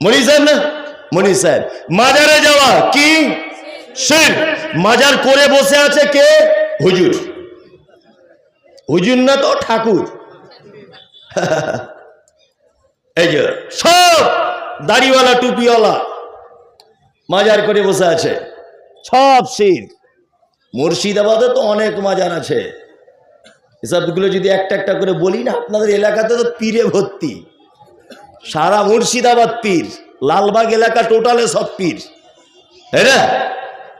মনি সাহেব না? মনি সাহেব। মাজারে যাওয়া কি? শির। মাজার করে বসে আছে কে? হুজুর। হুজুর না তো ঠাকুর। এই যে সব দাড়িওয়ালা, টুপিওয়ালা মাজার করে বসে আছে। সব শির। মুর্শিদাবাদে তো অনেক মাজার আছে। এসবগুলো যদি একটা একটা করে বলি না, আপনাদের এলাকাতে তো পীরে ভর্তি। সারা মুর্শিদাবাদ পীর, লালবাগ এলাকা টোটালে সব পীর।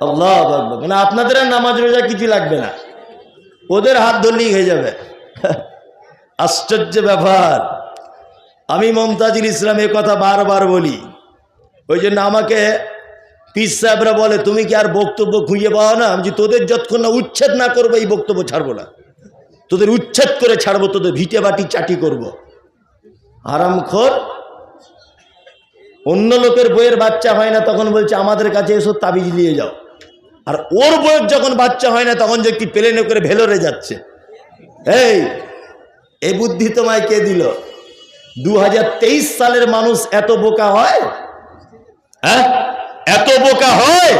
আল্লাহ মানে আপনাদের আর নামাজ রোজা কিছু লাগবে না। ওদের হাত ধরলেই হয়ে যাবে। আশ্চর্য ব্যাপার। আমি মমতাজুল ইসলাম এ কথা বারবার বলি। ওই জন্য আমাকে পিস সাহেবরা বলে, তুমি কি আর বক্তব্য খুঁজে পাও না? আমি তোদের যতক্ষণ না উচ্ছেদ না করব, এই বক্তব্য ছাড়বো না। তোদের উচ্ছেদ করে ছাড়বো, তোদের ভিটে বাটি চাটি করব। আরামখোর অন্য লোকের বইয়ের বাচ্চা হয় না, তখন বলছে, আমাদের কাছে এসো, তাবিজ নিয়ে যাও। আর ওর বইয়ের যখন বাচ্চা হয় না, তখন যে একটি প্লেনে করে ভেলোরে যাচ্ছে। এই এ বুদ্ধি তোমায় কে দিল? দু সালের মানুষ এত বোকা হয়? হ্যাঁ? এত বোকা হয়?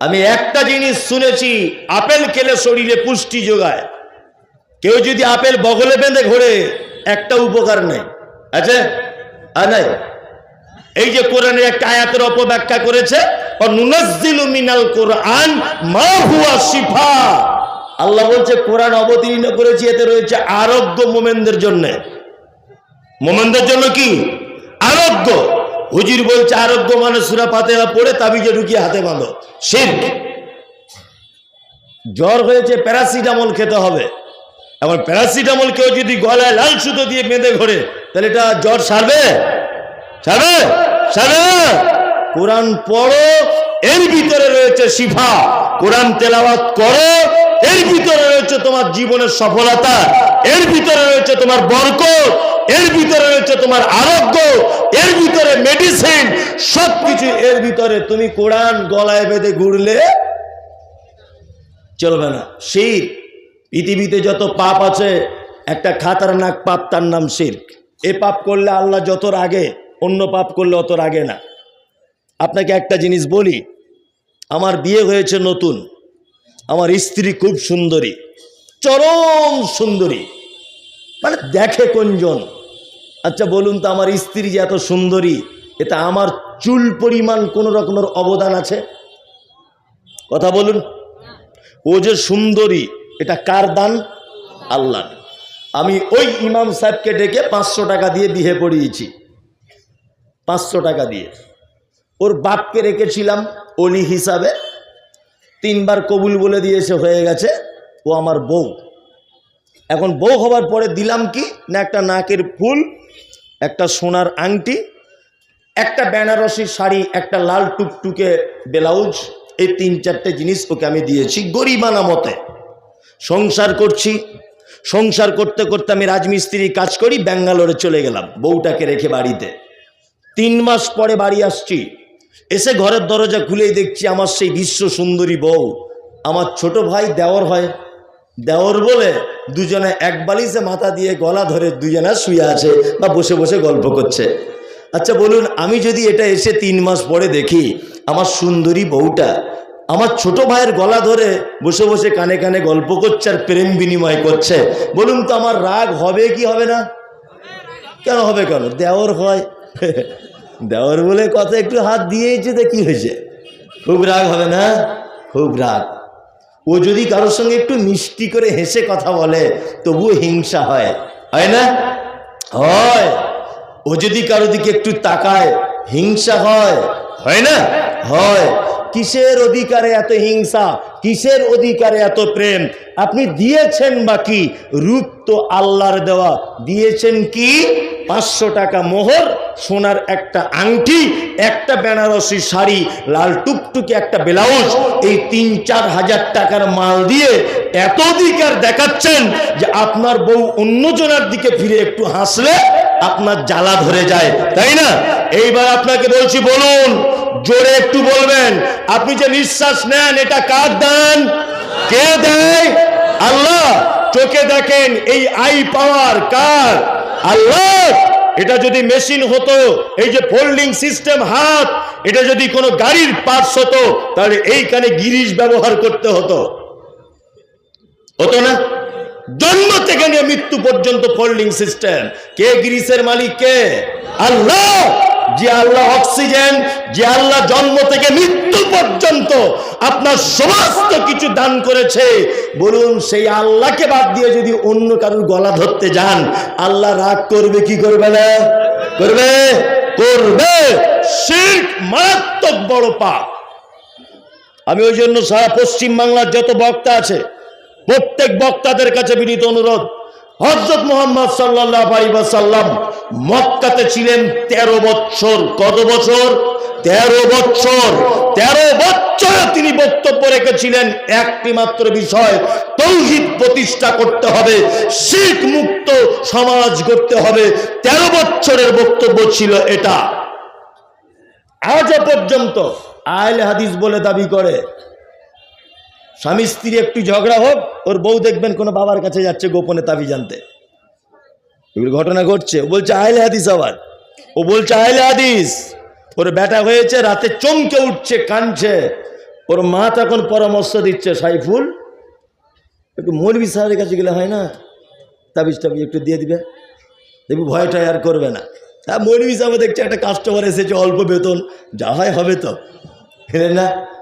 আমি একটা জিনিস শুনেছি, আপেল খেলে শরীরে পুষ্টি যোগায়। কেউ যদি আপেল বগলে বেঁধে ঘোরে, একটা উপকার নেই। আর নাই। এই যে কোরআনের একটা আয়াতের অপব্যাখ্যা করেছে মিনাল কোরআন, মা শিফা। আল্লাহ বলছে, কোরআন অবতীর্ণ করেছি, এতে রয়েছে আরোগ্য মোমেনদের জন্য। মোমেনদের জন্য কি? আরোগ্য। হুজুর বলছে, আরোগ্য মানে সুরা পাতেরা পড়ে তাবিজে ঢুকিয়ে হাতে বাঁধো। শির্ক। জ্বর হয়েছে, প্যারাসিটামল খেতে হবে। এবার প্যারাসিটামল কেউ যদি গলায় লাল সুতো দিয়ে বেঁধে ঘোরে, তাহলে এটা জ্বর সারবে? সারবে? সারবে? কোরআন পড়ো, এর ভিতরে রয়েছে শিফা। কোরআন তেলাওয়াত করো, এর ভিতরে রয়েছে তোমার জীবনের সফলতা, এর ভিতরে রয়েছে তোমার বরকত, এর ভিতরে রয়েছে তোমার আরোগ্য, এর ভিতরে মেডিসিন সবকিছু এর ভিতরে। তুমি কোরআন গলায় বেঁধে ঘুরলে চলবে না। শির পৃথিবীতে যত পাপ আছে, একটা খাতারনাক পাপ তার নাম শির্ক। এ পাপ করলে আল্লাহ যত আগে অন্য পাপ করলে অত আগে না। আপনাকে একটা জিনিস বলি, আমার বিয়ে হয়েছে নতুন। আমার স্ত্রী খুব সুন্দরী, চরম সুন্দরী। মানে দেখে কোনজন? আচ্ছা বলুন তো আমার স্ত্রী যে এত সুন্দরী, এটা আমার চুল পরিমাণ কোনো রকমের অবদান আছে? কথা বলুন। ও যে সুন্দরী এটা কার দান? আল্লাহ আমি ওই ইমাম সাহেবকে ডেকে পাঁচশো টাকা দিয়ে বিয়ে পড়িয়েছি। পাঁচশো টাকা দিয়ে। ওর বাপকে রেখেছিলাম অলি হিসাবে। তিনবার কবুল বলে দিয়েছে হয়ে গেছে। ও আমার বউ। এখন বউ হবার পরে দিলাম কি? না একটা নাকের ফুল, একটা সোনার আংটি, একটা বেনারসি শাড়ি, একটা লাল টুকটুকে ব্লাউজ, এই তিন চারটে জিনিস ওকে আমি দিয়েছি গরিবানা মতে। সংসার করছি। সংসার করতে করতে আমি রাজমিস্ত্রি কাজ করি, ব্যাঙ্গালোরে চলে গেলাম, বউটাকে রেখে বাড়িতে। তিন মাস পরে বাড়ি আসছি। এসে ঘরের দরজা খুলেই দেখছি আমার সেই বিশ্ব সুন্দরী বউ। আমার ছোট ভাই দেওর হয়। দেওর বলে দুজনে এক বালিশে মাথা দিয়ে গলা ধরে দুজনে শুয়ে আছে বা বসে বসে গল্প করছে। আচ্ছা বলুন, আমি যদি এটা এসে তিন মাস পরে দেখি, আমার সুন্দরী বউটা আমার ছোট ভাইয়ের গলা ধরে বসে বসে কানে কানে গল্প করছে আর প্রেম বিনিময় করছে। বলুন তো আমার রাগ হবে কি হবে না? কেন হবে কেন? দেওর হয়। দেওর বলে কথা একটু হাত দিয়েছে তো কি হয়েছে। খুব রাগ হবে না? খুব রাগ। ও যদি কারোর সঙ্গে একটু মিষ্টি করে হেসে কথা বলে, তবুও হিংসা হয়। হয় না? হয়। ও যদি কারও দিকে একটু তাকায়, হিংসা হয়। হয় না? হয়। কিসের অধিকারে এত হিংসা? কিসের অধিকারে এত প্রেম? আপনি দিয়েছেন বা কি? রূপ তো আল্লাহর দেওয়া। দিয়েছেন কি? পাঁচশো টাকা মোহর, সোনার একটা আংটি, একটা বেনারসি শাড়ি, লাল টুকটুকে একটা ব্লাউজ। এই তিন, চার হাজার টাকার মাল দিয়ে এত অধিকার দেখাচ্ছেন যে আপনার বউ অন্যজনের দিকে ফিরে একটু হাসলে আপনার জ্বালা ধরে যায়। তাই না? এইবার আপনাকে বলছি, বলুন জোরে একটু বলবেন, আপনি যে নিঃশ্বাস নেন, এটা কার দান? কে দেয়? আল্লাহ। চোখে দেখেন, এই আই পাওয়ার কার? আল্লাহ। এটা যদি মেশিন হতো, এই যে ফোল্ডিং সিস্টেম হাত, এটা যদি কোনো গাড়ির পার্টস হতো, তাহলে এইখানে গিরিশ ব্যবহার করতে হতো। হতো না? জন্ম থেকে নিয়ে মৃত্যু পর্যন্ত ফোল্ডিং সিস্টেম। কে গিরিশের মালিক? কে? আল্লাহ। যে আল্লাহ অক্সিজেন, যে আল্লাহ জন্ম থেকে মৃত্যু পর্যন্ত আপনার সমস্ত কিছু দান করেছে, বলুন সেই আল্লাহকে বাদ দিয়ে যদি অন্য কারোর গলা ধরতে যান, আল্লাহ রাগ করবে, কি করবে না? করবে? করবে। শিখ মারাত্মক বড় পাপ। আমি ওই জন্য সারা পশ্চিম বাংলার যত বক্তা আছে, প্রত্যেক বক্তাদের কাছে বিনীত অনুরোধ হজরত মোহাম্মদ সাল্লাহ সাল্লাম মক্কাতে ছিলেন তেরো বছর কত বছর তেরো বছর তেরো বছর তিনি বক্তব্য রেখেছিলেন, একটি মাত্র বিষয়, তৌহিদ প্রতিষ্ঠা করতে হবে, শিখ মুক্ত সমাজ করতে হবে। তেরো বছরের বক্তব্য ছিল এটা। আজও পর্যন্ত আয়লে হাদিস বলে দাবি করে স্বামী স্ত্রী একটু ঝগড়া হোক, ওর বউ দেখবেন কোনো বাবার কাছে যাচ্ছে গোপনে তাবি জানতে এগুলো ঘটনা ঘটছে। ও বলছে, আহলে হাদিস আবার। ও বলছে, আহলে হাদিস। ওর ব্যাটা হয়েছে, রাতে চমকে উঠছে কানছে ওর মা তখন পরামর্শ দিচ্ছে, সাইফুল, একটু মৌলবি সাহেবের কাছে গেলে হয় না? তাবিজ টাবিজ একটু দিয়ে দিবে। দেখবি ভয়টাই আর করবে না। হ্যাঁ মৌলবি সাহেব দেখছে, একটা কাস্টমার এসেছে, অল্প বেতন। যা হয় হবে তো। না।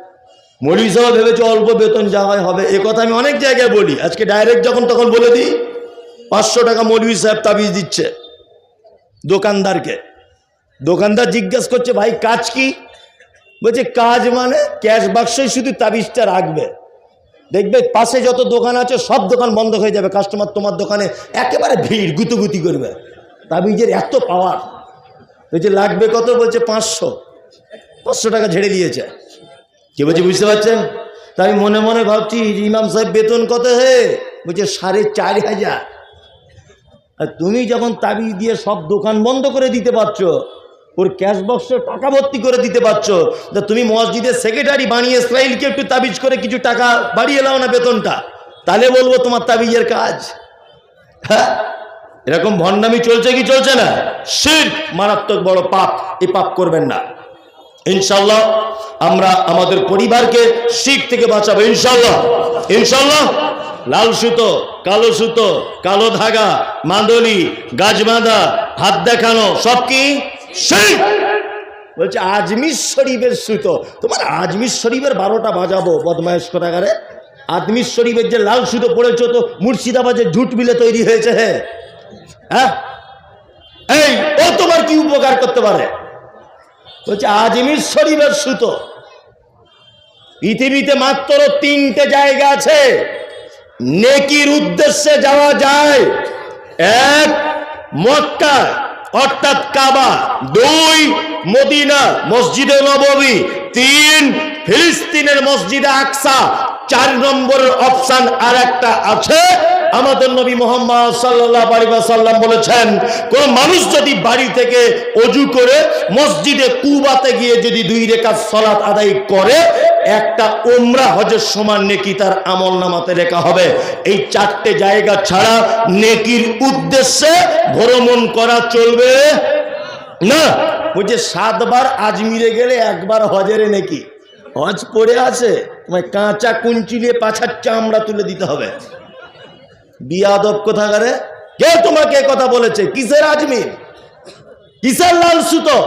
মৌলী সাহেব ভেবেছে অল্প বেতন যা হয় হবে। এ কথা আমি অনেক জায়গায় বলি। আজকে ডাইরেক্ট যখন তখন বলে দিই, পাঁচশো টাকা মৌলভী সাহেব তাবিজ দিচ্ছে দোকানদারকে। দোকানদার জিজ্ঞেস করছে, ভাই, কাজ কি? বলছে, কাজ মানে ক্যাশ বাক্সই শুধু তাবিজটা রাখবে। দেখবে পাশে যত দোকান আছে, সব দোকান বন্ধ হয়ে যাবে। কাস্টমার তোমার দোকানে একেবারে ভিড়, গুতুগুতি করবে। তাবিজের এত পাওয়ার বলছে, লাগবে কত? বলছে, পাঁচশো। পাঁচশো টাকা ঝেড়ে দিয়েছে। কে বলছি, বুঝতে পারছেন? তা আমি মনে মনে ভাবছি, ইমাম সাহেব বেতন কত হে? বলছে, সাড়ে চার হাজার। আর তুমি যখন তাবিজ দিয়ে সব দোকান বন্ধ করে দিতে পারছ, ওর ক্যাশ বক্স টাকা ভর্তি করে দিতে পারছ, তা তুমি মসজিদের সেক্রেটারি বানিয়ে ইসরায়েলকে একটু তাবিজ করে কিছু টাকা বাড়িয়ে নাও না বেতনটা। তাহলে বলব তোমার তাবিজের কাজ। হ্যাঁ? এরকম ভণ্ডামি চলছে কি চলছে না? শির মারাত্মক বড় পাপ। এই পাপ করবেন না। ইনশাল্লাহ আমরা আমাদের পরিবারকে শিখ থেকে বাঁচাবো ইনশাল্লাহ ইনশাল্লাহ লাল সুতো, কালো সুতো, কালো ধাগা, মাদলি গাছ বাঁধা হাত দেখানো, সব কি? শিখ! বলছে, আজমির শরীফের সুতো। তোমার আজমির শরীফের বারোটা বাজাবো বদমায়েশ কোথাকারে আজমির শরীফের যে লাল সুতো পড়েছো তো মুর্শিদাবাদের ঝুট মিলে তৈরি হয়েছে হ্যাঁ হ্যাঁ? এই, ও তোমার কি উপকার করতে পারে? বলছে আজমির শরীফের সুতো। পৃথিবীতে মাত্র তিনটে জায়গা আছে। নেকির উদ্দেশ্যে যাওয়া যায় এক মক্কা, অর্থাৎ কাবা, দুই মদিনা, মসজিদে নববী, তিন ফিলিস্তিনের মসজিদে আকসা, চার নম্বরের অপশান আর একটা আছে। আমাদের নবী মোহাম্মদ সাল্লাহ সাল্লাম বলেছেন, কোন মানুষ যদি বাড়ি থেকে অজু করে মসজিদে কুবাতে গিয়ে যদি দুই রেখা সলাৎ আদায় করে, একটা ওমরা হজের সমান নেকি তার আমল নামাতে লেখা হবে। এই চারটে জায়গা ছাড়া নেকির উদ্দেশ্যে ভ্রমণ করা চলবে না। বলছে সাতবার আজমিরে গেলে একবার হজেরে নাকি। হজ পড়ে আছে, তোমায় কাঁচা কুঞ্চিলিয়ে পাছার চামড়া তুলে দিতে হবে। বিয়াদব কোথাকারে? কে তোমাকে কথা বলেছে? কিসের আজমির কিসের লাল সুতো?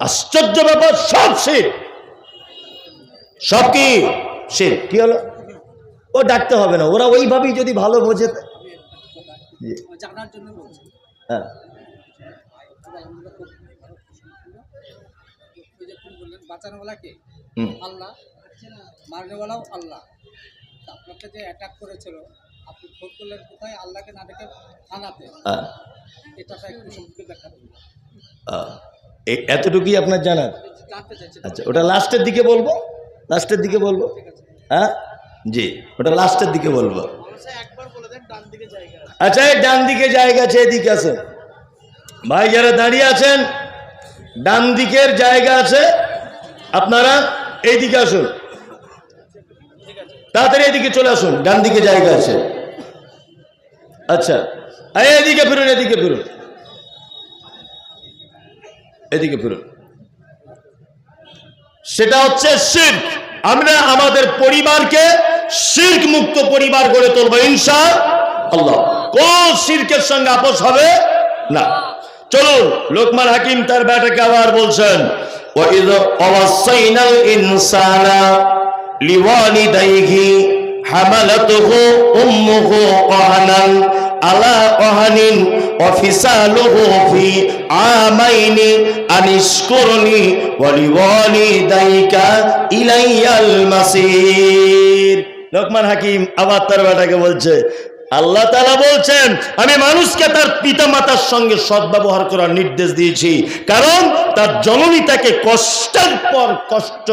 আশ্চর্য ব্যাপার সব শিখ সব কি? শিখ কি হলো? ও ডাকতে হবে না ওরা ওইভাবেই যদি ভালো বোঝে। হ্যাঁ। আল্লাহ। মারনেওয়ালাও আল্লাহ। তা আপনাকে যে অ্যাটাক করেছিল আপনি ফোন করলেন কোথায়? আল্লাহকে না ডেকে থানাতে। একটু সম্পর্কে ব্যাখ্যা করুন। এতটুকুই আপনার জানার? আচ্ছা ওটা লাস্টের দিকে বলব? লাস্টের দিকে বলব? হ্যাঁ? জি ওটা লাস্টের দিকে বলব। আচ্ছা এই ডান দিকে জায়গা আছে এদিকে আছে ভাই যারা দাঁড়িয়ে আছেন ডান দিকের জায়গা আছে আপনারা এইদিকে আসুন। তাড়াতাড়ি এদিকে চলে আসুন, ডান দিকে জায়গা আছে। আচ্ছা এদিকে ফিরুন এদিকে ফিরুন। এদিকে ফিরুন। সেটা হচ্ছে শির আমরা আমাদের পরিবারকে শির্ক মুক্ত পরিবার গড়ে তুলবো ইনসা আল্লাহ কোন শির্কের সঙ্গে আপোষ হবে? না। চলুন লোকমান হাকিম তার ব্যাটাকে আবার বলছেন ওয়াইদ অবাসাইনাল ইনসানা لِوَالِدَيْهِ حَمَلَتْهُ أُمُّهُ وَهْنًا على وهن وفصاله في عامين أن اشكر لي ولوالديك إلي المصير লোকমান হাকিম আবার তার বেটাকে বলছে আল্লাহ তালা বলছেন আমি মানুষকে তার পিতা মাতার সঙ্গে সদ্ব্যবহার করার নির্দেশ দিয়েছি কারণ তার জননী তাকে কষ্টের পর কষ্ট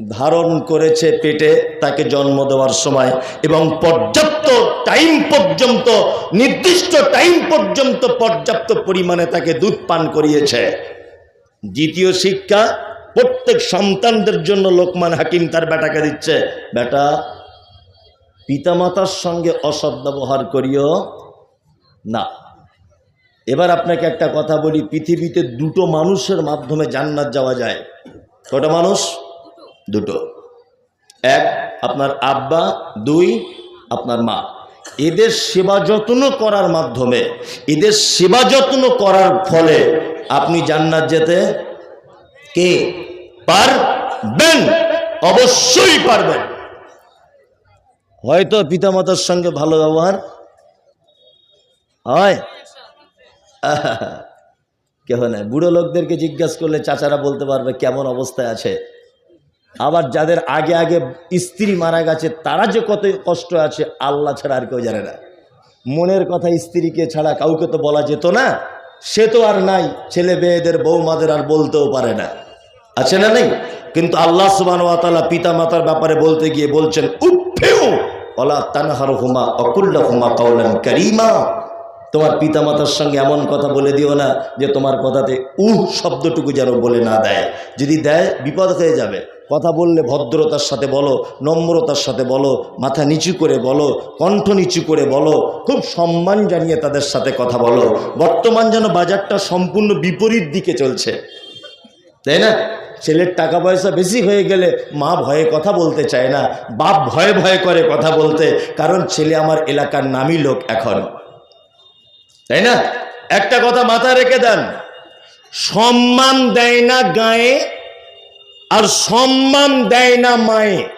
ধারণ করেছে পেটে তাকে জন্ম দেওয়ার সময় এবং পর্যাপ্ত টাইম পর্যন্ত, নির্দিষ্ট টাইম পর্যন্ত পর্যাপ্ত পরিমাণে তাকে দুধ পান করিয়েছে। দ্বিতীয় শিক্ষা, প্রত্যেক সন্তানদের জন্য লোকমান হাকিম তার বেটাকে দিচ্ছে, বেটা, পিতামাতার সঙ্গে অসৎ ব্যবহার করিও না। এবার আপনাকে একটা কথা বলি, পৃথিবীতে দুটো মানুষের মাধ্যমে জান্নাত যাওয়া যায়। কটা মানুষ? দুটো। এক, আপনার আব্বা। দুই, আপনার মা। এদের সেবা যত্ন করার মাধ্যমে, এদের সেবা যত্ন করার ফলে আপনি জান্নাত যেতে কে? পারবেন। অবশ্যই পারবেন। হয়তো পিতামাতার সঙ্গে ভালো ব্যবহার হয়? কেহ নাই। বুড়ো লোকদেরকে জিজ্ঞাসা করলে চাচারা বলতে পারবে কেমন অবস্থায় আছে। আবার যাদের আগে আগে স্ত্রী মারা গেছে, তারা যে কত কষ্ট আছে, আল্লাহ ছাড়া আর কেউ জানে না। মনের কথা স্ত্রীকে ছাড়া কাউকে তো বলা যেত না। সে তো আর নাই, ছেলে মেয়েদের, বৌমাদের আর বলতেও পারে না। আছে না নেই? কিন্তু আল্লাহ সুবান ওয়াতালা পিতা মাতার ব্যাপারে বলতে গিয়ে বলছেন উফেও ওলা তানহার হুমা অকুল্লা হুমা কাউলান করিমা। তোমার পিতামাতার সঙ্গে এমন কথা বলে দিও না যে তোমার কথাতে উহ শব্দটুকু যেন বলে না দেয়। যদি দেয়, বিপদ হয়ে যাবে। কথা বললে ভদ্রতার সাথে বলো, নম্রতার সাথে বলো, মাথা নিচু করে বলো, কণ্ঠ নিচু করে বলো, খুব সম্মান জানিয়ে তাদের সাথে কথা বলো। বর্তমান যেন বাজারটা সম্পূর্ণ বিপরীত দিকে চলছে। তাই না? ছেলের টাকা পয়সা বেশি হয়ে গেলে মা ভয়ে কথা বলতে চায় না, বাপ ভয়ে ভয়ে করে কথা বলতে, কারণ ছেলে আমার এলাকার নামই লোক এখন। তাই না? একটা কথা মাথায় রেখে দেন, সম্মান দেয় না গায়ে আর সম্মান দেয় না মায়ে।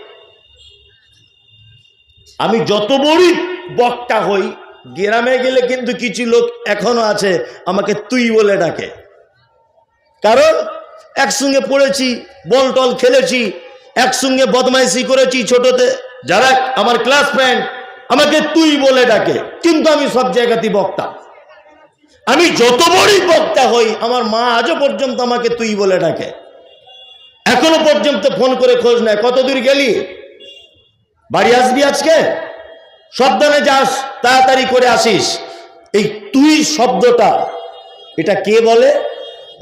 আমি যত বড়ই বক্তা হই, গ্রামে গেলে কিন্তু কিছু লোক এখনও আছে, আমাকে তুই বলে ডাকে। কারণ একসঙ্গে পড়েছি বল টল খেলেছি, একসঙ্গে বদমাইশি করেছি ছোটতে। যারা আমার ক্লাস ফ্রেন্ড আমাকে তুই বলে ডাকে। কিন্তু আমি সব জায়গাতেই বক্তা। আমি যত বড়ই বক্তা হই, আমার মা আজও পর্যন্ত আমাকে তুই বলে ডাকে। এখনও পর্যন্ত ফোন করে খোঁজ নেয়। কত দূর গেলি? বাড়ি আসবি আজকে? সাবধানে যাস, তাড়াতাড়ি করে আসিস। এই তুই শব্দটা, এটা কে বলে?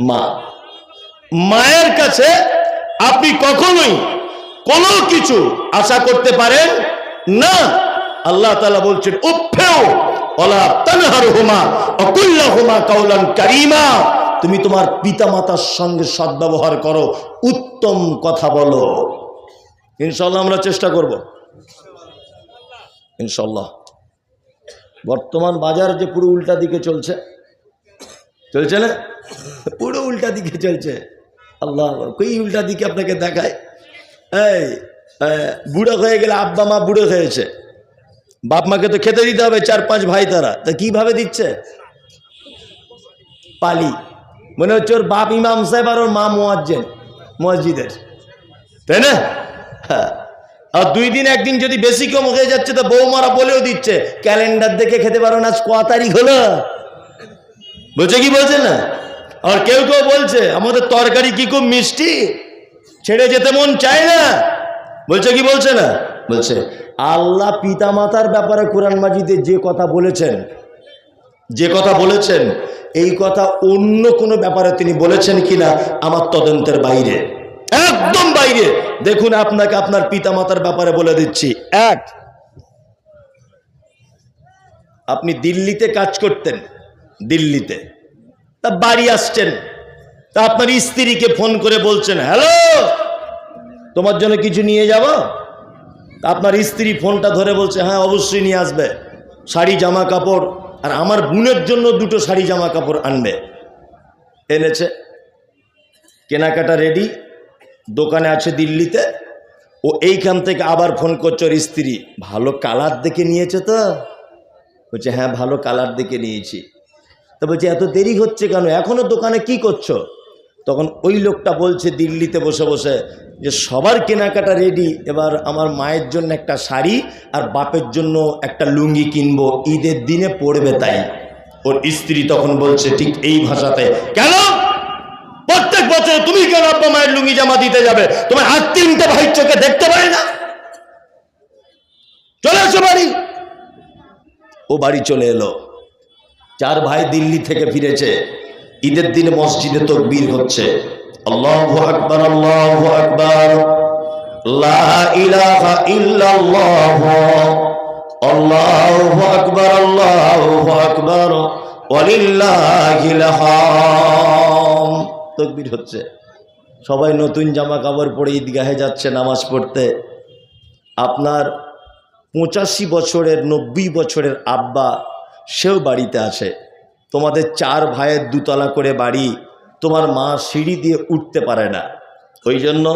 মা। মায়ের কাছে আপনি কখনোই কোনো কিছু আশা করতে পারেন না। আল্লাহ তালা বলছেন উফেও ওলা তানহার হুমা অকুল্লা হুমা কাউলান কারিমা। তুমি তোমার পিতা মাতার সঙ্গে সদ্ব্যবহার করো। উত্তম কথা বলো। ইনশাল্লাহ আমরা চেষ্টা করব। ইনশাল্লাহ বর্তমান বাজার যে পুরো উল্টা দিকে চলছে। চলছে না? পুরো উল্টা দিকে চলছে। আল্লাহ, কই উল্টা দিকে আপনাকে দেখায়? এই বুড়ো হয়ে গেলে আব্বা মা বুড়ো হয়েছে। বাপ মাকে তো খেতে দিতে হবে, চার পাঁচ ভাই তারা। তা কীভাবে দিচ্ছে? পালি। মনে হচ্ছে ওর বাপ ইমাম সাহেব আর ওর মা মোয়াজ্জেন। মসজিদের। তাই না? হ্যাঁ। আর দুই দিন একদিন যদি বেশি কম হয়ে যাচ্ছে, তো বৌমারা বলেও দিচ্ছে, ক্যালেন্ডার দেখে খেতে পারো না ক তারিখ হলো? বলছে, কি বলছে না? আর কেউ কেউ বলছে, আমাদের তরকারি কি খুব মিষ্টি? ছেড়ে যেতে মন চায় না। বলছে, কি বলছে না? বলছে, আল্লাহ পিতামাতার ব্যাপারে কোরআন মাজিদে যে কথা বলেছেন যে কথা বলেছেন, এই কথা অন্য কোনো ব্যাপারে তিনি বলেছেন কিনা আমার তদন্তের বাইরে। একদম বাইরে। দেখুন, আপনাকে আপনার পিতামাতার ব্যাপারে বলে দিচ্ছি। এক, আপনি দিল্লিতে কাজ করতেন, দিল্লিতে। তা বাড়ি আসছেন। তা আপনার স্ত্রীকে ফোন করে বলছেন, হ্যালো, তোমার জন্য কিছু নিয়ে যাব? আপনার স্ত্রী ফোনটা ধরে বলছে হ্যাঁ অবশ্যই নিয়ে আসবে। শাড়ি, জামা কাপড় আর আমার বোনের জন্য দুটো শাড়ি জামা কাপড় আনবে। এনেছে। কেনাকাটা রেডি দোকানে আছে দিল্লিতে। ও এইখান থেকে আবার ফোন করছে ওর স্ত্রী। ভালো কালার দেখে নিয়েছে তো। বলছে হ্যাঁ ভালো কালার দেখে নিয়েছি। তো বলছে, এত দেরি হচ্ছে কেন? এখনও দোকানে কি করছ? তখন ওই লোকটা বলছে দিল্লিতে বসে বসে যে সবার কেনাকাটা রেডি এবার আমার মায়ের জন্য একটা শাড়ি আর বাপের জন্য একটা লুঙ্গি কিনবো, ঈদের দিনে পড়বে তাই। ওর স্ত্রী তখন বলছে, ঠিক এই ভাষাতে, কেন? প্রত্যেক বছর তুমি কেন আব্বা মায়ের লুঙ্গি জামা দিতে যাবে? তোমার আর তিনটে ভাই চোখে দেখতে পারে না। চলে আসো বাড়ি। ও বাড়ি চলে এলো। চার ভাই দিল্লি থেকে ফিরেছে। ঈদের দিনে মসজিদে তকবীর হচ্ছে। আল্লাহু আকবার আল্লাহু আকবার। আকবার, আল্লাহু আকবার। তকবীর হচ্ছে। সবাই নতুন জামা কাপড় পরে ঈদগাহে যাচ্ছে নামাজ পড়তে। আপনার পঁচাশি বছরের, নব্বই বছরের আব্বা সেও বাড়িতে আছে। তোমাদের চার ভাইয়ের দুতলা করে বাড়ি, তোমার মা সিঁড়ি দিয়ে উঠতে পারে না। ওই জন্য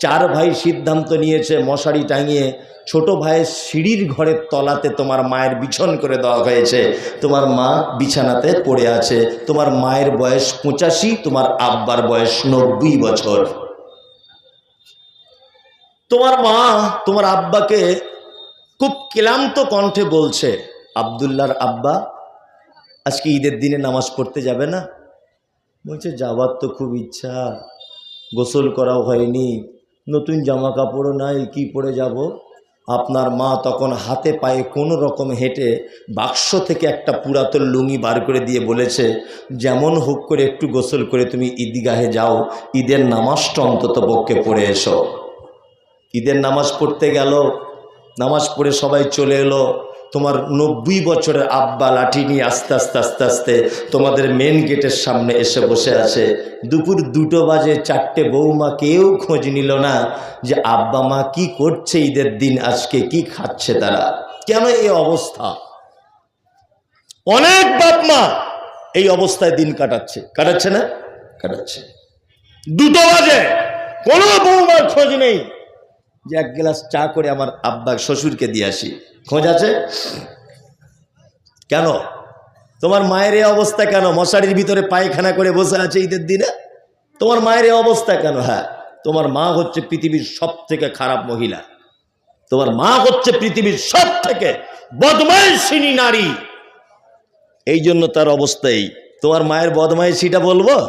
চার ভাই সিদ্ধান্ত নিয়েছে, মশারি টাঙিয়ে ছোট ভাইয়ের সিঁড়ির ঘরের তলাতে তোমার মায়ের বিছন করে দেওয়া হয়েছে। তোমার মা বিছানাতে পড়ে আছে। তোমার মায়ের বয়স পঁচাশি, তোমার আব্বার বয়স নব্বই বছর। তোমার মা তোমার আব্বাকে খুব ক্লান্ত কণ্ঠে বলছে আবদুল্লার আব্বা আজকে ঈদের দিনে নামাজ পড়তে যাবে না? বলছে যাবার তো খুব ইচ্ছা। গোসল করাও হয়নি। নতুন জামা কাপড়ও নাই, কি পরে যাব? আপনার মা তখন হাতে পায়ে কোনো রকম হেঁটে বাক্স থেকে একটা পুরাতন লুঙ্গি বার করে দিয়ে বলেছে, যেমন হোক করে একটু গোসল করে তুমি ঈদগাহে যাও, ঈদের নামাজটা অন্তত পক্ষে পড়ে এসো। ঈদের নামাজ পড়তে গেল, নামাজ পড়ে সবাই চলে এলো। তোমার নব্বই বছরের আব্বা লাঠি নিয়ে আস্তে আস্তে আস্তে আস্তে তোমাদের মেন গেটের সামনে এসে বসে আছে। দুপুর দুটো বাজে, চারটে বৌমা কেউ খোঁজ নিল না যে আব্বা মা কি করছে ঈদের দিন, আজকে কি খাচ্ছে তারা। কেন এই অবস্থা? অনেক বাপ মা এই অবস্থায় দিন কাটাচ্ছে। কাটাচ্ছে না? কাটাচ্ছে। দুটো বাজে, কোনো বৌমার খোঁজ নেই যে এক গ্লাস চা করে আমার আব্বা শ্বশুরকে দিয়ে আসি। খোঁজ আছে? কেন? তোমার মায়ের এই অবস্থা কেন? মশারির ভিতরে পায়খানা করে বসে আছে ঈদের দিনে? তোমার মায়ের এই অবস্থা কেন? হ্যাঁ তোমার মা হচ্ছে পৃথিবীর সব থেকে খারাপ মহিলা। তোমার মা হচ্ছে পৃথিবীর সব থেকে বদমাইশিনী নারী। এই জন্য তার অবস্থা এই। তোমার মায়ের বদমাইশিটা বলব?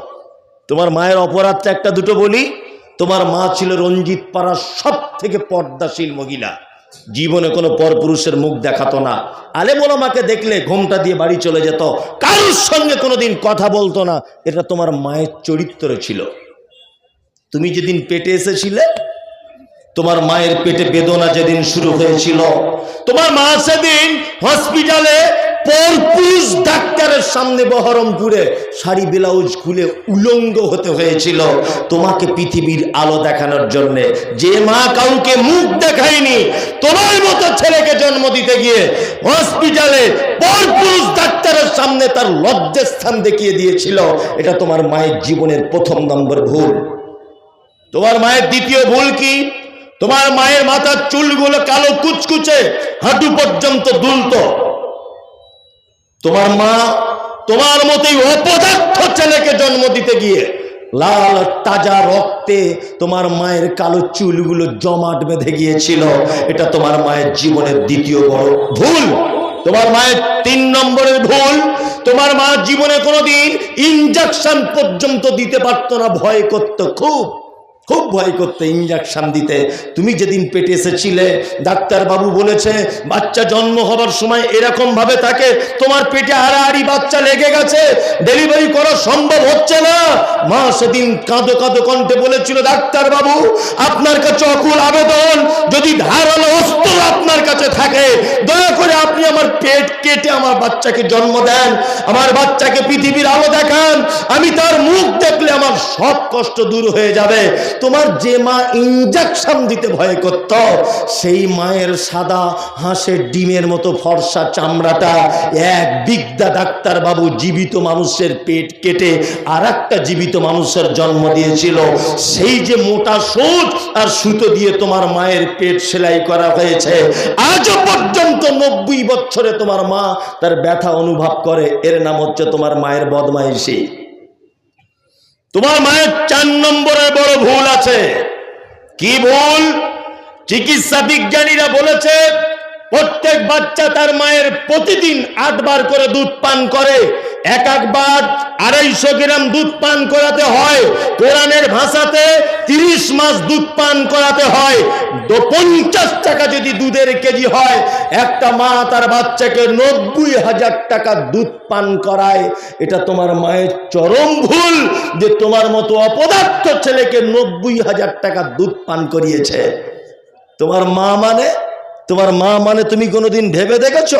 তোমার মায়ের অপরাধটা একটা দুটো বলি। তোমার মা ছিল রঞ্জিত পাড়ার সব থেকে পর্দাশীল মহিলা। জীবনে কোনো পরপুরুষের মুখ দেখাতো না। আলেমোলামাকে দেখলে ঘোমটা দিয়ে বাড়ি চলে যেত। কারোর সঙ্গে কোনোদিন কথা বলতো না। এটা তোমার মায়ের চরিত্র ছিল। তুমি যেদিন পেটে এসেছিলে, তোমার মায়ের পেটে বেদনা যেদিন শুরু হয়েছিল, তোমার মা সেদিন হসপিটালে পরপুরুষ ডাক্তারের সামনে বহরমপুরে শাড়ি, ব্লাউজ খুলে উলঙ্গ হতে হয়েছিল তোমাকে পৃথিবীর আলো দেখানোর জন্য। যে মা কাউকে মুখ দেখায়নি, তোমার মতো ছেলেকে জন্ম দিতে গিয়ে হসপিটালে পরপুরুষ ডাক্তারের সামনে তার লজ্জার স্থান দেখিয়ে দিয়েছিল। এটা তোমার মায়ের জীবনের প্রথম নম্বর ভুল। তোমার মায়ের দ্বিতীয় ভুল কি? তোমার মায়ের মাথার চুলগুলো কালো কুচকুচে হাঁটু পর্যন্ত দুলত। তোমার মা তোমার মতোই অপদার্থ ছেলেকে জন্ম দিতে গিয়ে লাল, তাজা রক্তে তোমার মায়ের কালো চুলগুলো জমাট বেঁধে গিয়েছিল। এটা তোমার মায়ের জীবনের দ্বিতীয় বড় ভুল। তোমার মায়ের তিন নম্বরের ভুল। তোমার মা জীবনে কোনোদিন ইঞ্জেকশন পর্যন্ত দিতে পারতো না, ভয় করতো খুব। খুব ভয় করতে ইঞ্জেকশন দিতে। তুমি যেদিন পেটে এসেছিলে ডাক্তার বাবু বলেছে, বাচ্চা জন্ম হবার সময় এরকম ভাবে থাকে, তোমার পেটে আড়াআড়ি বাচ্চা লেগে গেছে ডেলিভারি করা সম্ভব হচ্ছে না। মা সেদিন কাঁদো কাঁদো কণ্ঠে বলেছিল ডাক্তার বাবু আপনার কাছে অকুল আবেদন, যদি ধারালো অস্ত্র আপনার কাছে থাকে, দয়া করে আপনি আমার পেট কেটে আমার বাচ্চাকে জন্ম দেন, আমার বাচ্চাকে পৃথিবীর আলো দেখান, আমি তার মুখ দেখলে আমার সব কষ্ট দূর হয়ে যাবে। তোমার যে মা ইঞ্জেকশন দিতে ভয় করত, সেই মায়ের সাদা হাঁসের ডিমের মতো ফর্সা চামড়াটা এক বিদ্যা ডাক্তার বাবু জীবিত মানুষের পেট কেটে আর একটা জীবিত মানুষের জন্ম দিয়েছিল। সেই যে মোটা সুচ আর সুতো দিয়ে তোমার মায়ের পেট সেলাই করা হয়েছে আজও পর্যন্ত নব্বই বছরে তোমার মা তার ব্যথা অনুভব করে। এর নাম হচ্ছে তোমার মায়ের বদমাইশি। তোমার মায়ের চার নম্বরের বড় ভুল আছে। কি ভুল? চিকিৎসা বিজ্ঞানীরা বলেছে প্রত্যেক বাচ্চা তার মায়ের প্রতিদিন আটবার করে দুধ পান করে। এক একবার আড়াইশো গ্রাম দুধ পান করাতে হয়। কোরআনের ভাষাতে তিরিশ মাস দুধ পান করাতে হয়। পঞ্চাশ টাকা যদি দুধের কেজি হয়, একটা মা তার বাচ্চাকে নব্বই হাজার টাকা দুধ পান করায়। এটা তোমার মায়ের চরম ভুল যে তোমার মতো অপদার্থ ছেলেকে নব্বই হাজার টাকা দুধ পান করিয়েছে। তোমার মা মানে তোমার মা মানে তুমি কোনোদিন ভেবে দেখেছ?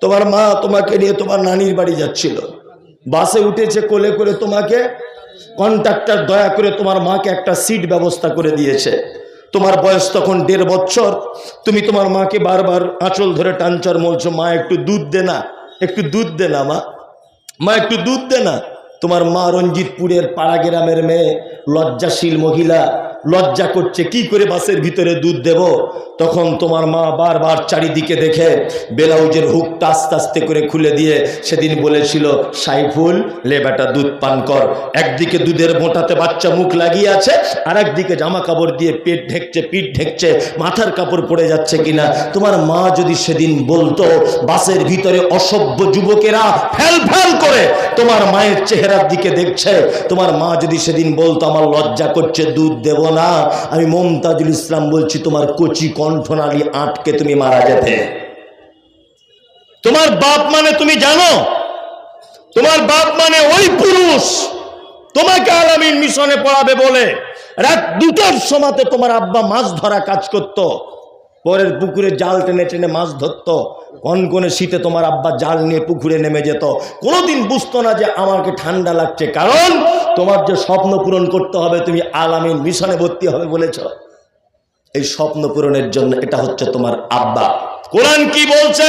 তোমার মা তোমাকে নিয়ে তোমার নানির বাড়ি যাচ্ছিল। বাসে উঠেছে কোলে করে তোমাকে কন্ট্রাক্টর দয়া করে তোমার মাকে একটা সিট ব্যবস্থা করে দিয়েছে। তোমার বয়স তখন দেড় বছর। তুমি তোমার মাকে বারবার আঁচল ধরে টানচর বলছো, মা, একটু দুধ দে না, একটু দুধ দে না মা মা, একটু দুধ দে না। তোমার মা রঞ্জিতপুরের পাড়া গ্রামের মেয়ে, লজ্জাশীল মহিলা, লজ্জা করছে, কি করে বাসের ভিতরে দুধ দেব? তখন তোমার মা বারবার চারিদিকে দেখে, ব্লাউজের হুকটা আস্তে আস্তে করে খুলে দিয়ে সেদিন বলেছিল, সাইফুল, লে বেটা, দুধ পান কর। একদিকে দুধের মোটাতে বাচ্চা মুখ লাগিয়ে আছে আর একদিকে জামা কাপড় দিয়ে পেট ঢেকছে, পিঠ ঢেকছে, মাথার কাপড় পড়ে যাচ্ছে কিনা? তোমার মা যদি সেদিন বলতো, বাসের ভিতরে অসভ্য যুবকেরা ফেল ফেল করে, তোমার মায়ের চেহারার দিকে দেখছে, তোমার মা যদি সেদিন বলতো, আমার লজ্জা করছে, দুধ দেব না। আমি মমতাজুল ইসলাম বলছি, তোমার কচি কণ্ঠনালী আটকে তুমি মারা যেতে। তোমার বাপ মানে তুমি জানো? তোমার বাপ মানে ওই পুরুষ তোমাকে আলামিন মিশনে পড়াবে বলে। রাত দুটোর সময়তে তোমার আব্বা মাছ ধরা কাজ করত। পরের পুকুরে জাল টেনে টেনে মাছ ধরত। কনকনে শীতে তোমার আব্বা জাল নিয়ে পুকুরে নেমে যেত। কোনোদিন বুঝতো না যে আমাকে ঠান্ডা লাগছে। কারণ তোমার যে স্বপ্ন পূরণ করতে হবে, তুমি আলামিন মিশনে ভর্তি হবে বলেছ। এই স্বপ্ন পূরণের জন্য এটা হচ্ছে তোমার আব্বা। কোরআন কি বলছে?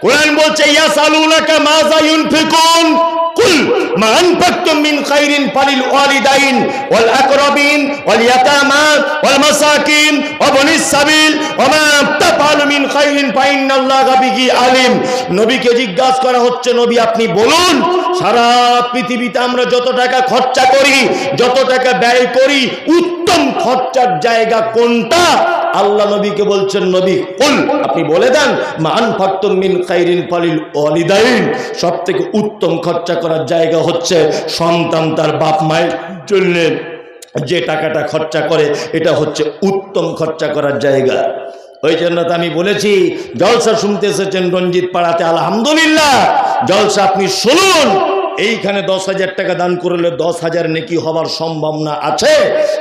কোরআন বলছে, ইয়াসালুনাকা মাজা ইউনফিকুন কুল মা আনফাকতুম মিন খাইরিন ফালিল ওয়ালিদাইন ওয়াল আকরাবিন ওয়াল ইয়াতামা ওয়াল মাসাকিন ওয়া বনিস সাবিল ওয়া মা তাফআলু মিন খাইরিন ফাইন্নাল্লাহা বিহি আলিম। নবীকে জিজ্ঞাসা করা হচ্ছে, নবী, আপনি বলুন, সারা পৃথিবীতে আমরা যত টাকা খরচা করি, যত টাকা ব্যয় করি, উত্তম খরচার জায়গা কোনটা? আল্লাহ নবীকে বলছেন, নবী কুল আপনি বলে দেন মান ফাক্তুম মিন খাইরিন ফালিল ওয়ালিদাইন। সব থেকে উত্তম খরচা করার জায়গা হচ্ছে সন্তান তার বাপ মায়ের জন্য। যে টাকাটা খরচা করে, এটা হচ্ছে উত্তম খরচা করার জায়গা। ওই জন্য তো আমি বলেছি, জলসা শুনতে এসেছেন রঞ্জিত পাড়াতে, আলহামদুলিল্লাহ, জলসা আপনি শুনুন। এইখানে দশ হাজার টাকা দান করলে দশ হাজার নেকি হবার সম্ভাবনা আছে।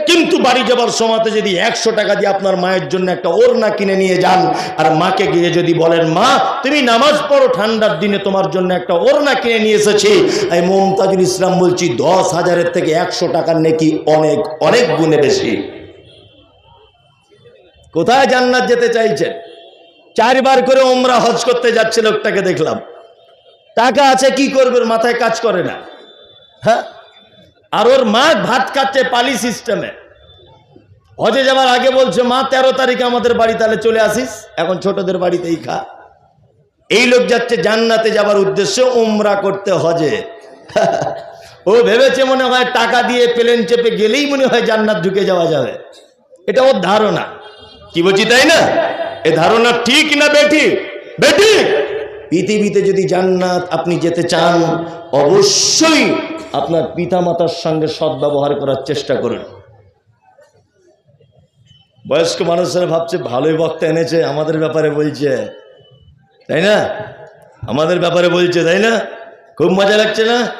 কিন্তু বাড়ি যাবার সময়তে যদি একশো টাকা দিয়ে আপনার মায়ের জন্য একটা ওড়না কিনে নিয়ে যান, আর মাকে গিয়ে যদি বলেন, মা, তুমি নামাজ পড়ো, ঠান্ডার দিনে তোমার জন্য একটা ওড়না কিনে নিয়ে এসেছি। আমি মমতাজুল ইসলাম বলছি, দশ হাজারের থেকে একশো টাকার নেকি অনেক অনেক গুণে বেশি। কোথায় জান্নাত যেতে চাইছেন? চারবার করে ওমরা হজ করতে যাচ্ছে, লোকটাকে দেখলাম। টাকা আছে, কি করবে? মাথায় কাজ করে না। হ্যাঁ? আর ওর মা ভাত খাচ্ছে পালি সিস্টেমে। হজে যাওয়ার আগে বলছে, মা, তেরো তারিখে আমাদের বাড়ি, তাহলে চলে আসিস। এখন ছোটদের বাড়িতেই খা। এই লোক যাচ্ছে জান্নাতে যাবার উদ্দেশ্যে উমরা করতে হজে। ও ভেবেছে মনে হয় টাকা দিয়ে প্লেন চেপে গেলেই মনে হয় জান্নাত ঢুকে যাওয়া যাবে। এটা ওর ধারণা। কি বলছি, তাই না? এ ধারণা ঠিক না বেটি বেটি পৃথিবীতে যদি জান্নাত আপনি যেতে চান, অবশ্যই আপনার পিতামাতার সঙ্গে সদ্ব্যবহার করার চেষ্টা করুন। বয়স্ক মানুষেরা ভাবছে, ভালোই বক্তা এনেছে, আমাদের ব্যাপারে বলছে। তাই না? আমাদের ব্যাপারে বলছে, তাই না? খুব মজা লাগছে না?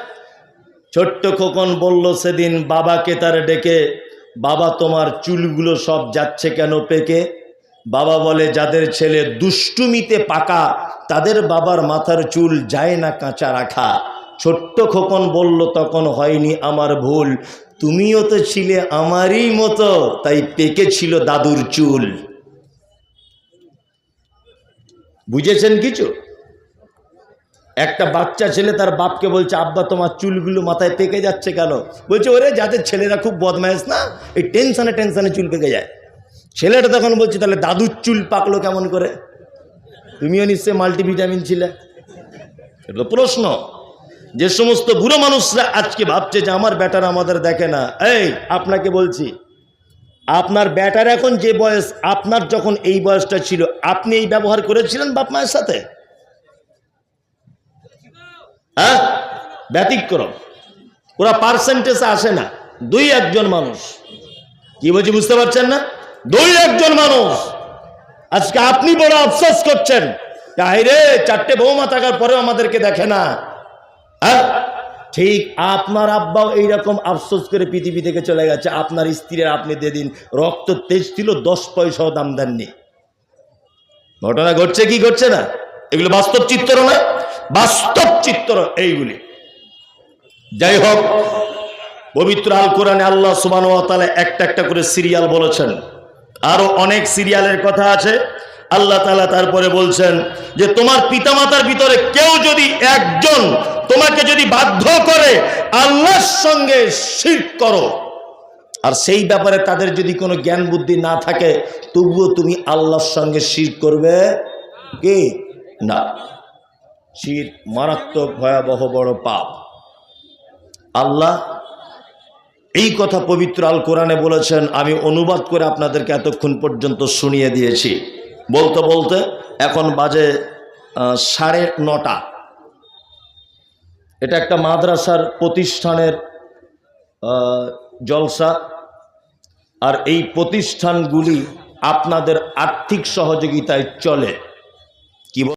ছোট্ট খোকন বলল, সেদিন বাবাকে তার ডেকে, বাবা তোমার চুলগুলো সব যাচ্ছে কেন পেকে? বাবা বলে, যাদের ছেলে দুষ্টুমিতে পাকা, তাদের বাবার মাথার চুল যায় না কাঁচা রাখা। ছোট্ট খোকন বলল, তখন হয়নি আমার ভুল। তুমিও তো ছিলে আমারই মতো, তাই পেকে ছিল দাদুর চুল। বুঝেছেন কিছু? একটা বাচ্চা ছেলে তার বাপকে বলছে, আব্বা, তোমার চুলগুলো মাথায় পেকে যাচ্ছে কেন? বলছে, ওরে, যাদের ছেলেরা খুব বদমাইশ না, এই টেনশনে টেনশনে চুল পেকে যায়। ছেলেটা তখন বলছে, তাহলে দাদুর চুল পাকলো কেমন করে? তুমিও নিশ্চয়ই মাল্টিভিটামিন ছিলে? এটা প্রশ্ন। যে সমস্ত বুড়ো মানুষরা আজকে ভাবছে যে, আমার ব্যাটার আমাদের দেখে না। এই, আপনাকে বলছি, আপনার ব্যাটার এখন যে বয়স, আপনার যখন এই বয়সটা ছিল, আপনি এই ব্যবহার করেছিলেন বাপ মায়ের সাথে? হ্যাঁ ব্যতিক্রম। ওরা পার্সেন্টেজে আসে না। দুই একজন মানুষ। কি বলছি, বুঝতে পারছেন না? দুই একজন মানুষ। আজকে আপনি বড় আফসোস করছেন। রে চারটে বৌমা থাকার পরেও আমাদেরকে দেখে না। হ্যাঁ? ঠিক আপনার আব্বাও এইরকম আফসোস করে পৃথিবী থেকে চলে গেছে। আপনার স্ত্রীর আপনি দিয়ে দিন রক্ত তেজ ছিল, দশ পয়সাও দাম দেননি। ঘটনা ঘটছে কি ঘটছে না? এগুলো বাস্তব চিত্র না? বাস্তব চিত্র এইগুলি। যাই হোক, পবিত্র আল কোরআনে আল্লাহ সুবান একটা একটা করে সিরিয়াল বলেছেন। আরও অনেক সিরিয়ালের কথা আছে। আল্লাহ তালা তারপরে বলছেন যে, তোমার পিতামাতার ভিতরে কেউ যদি একজন তোমাকে যদি বাধ্য করে আল্লাহর সঙ্গে শির করো, আর সেই ব্যাপারে তাদের যদি কোনো জ্ঞান বুদ্ধি না থাকে, তবুও তুমি আল্লাহর সঙ্গে শির করবে কি? না। শির মারাত্মক ভয়াবহ বড় পাপ। আল্লাহ এই কথা পবিত্র আল কোরআনে বলেছেন, আমি অনুবাদ করে আপনাদেরকে এতক্ষণ পর্যন্ত শুনিয়ে দিয়েছি। বলতে বলতে এখন বাজে সাড়ে নটা। এটা একটা মাদ্রাসার প্রতিষ্ঠানের জলসা। আর এই প্রতিষ্ঠানগুলি আপনাদের আর্থিক সহযোগিতায় চলে।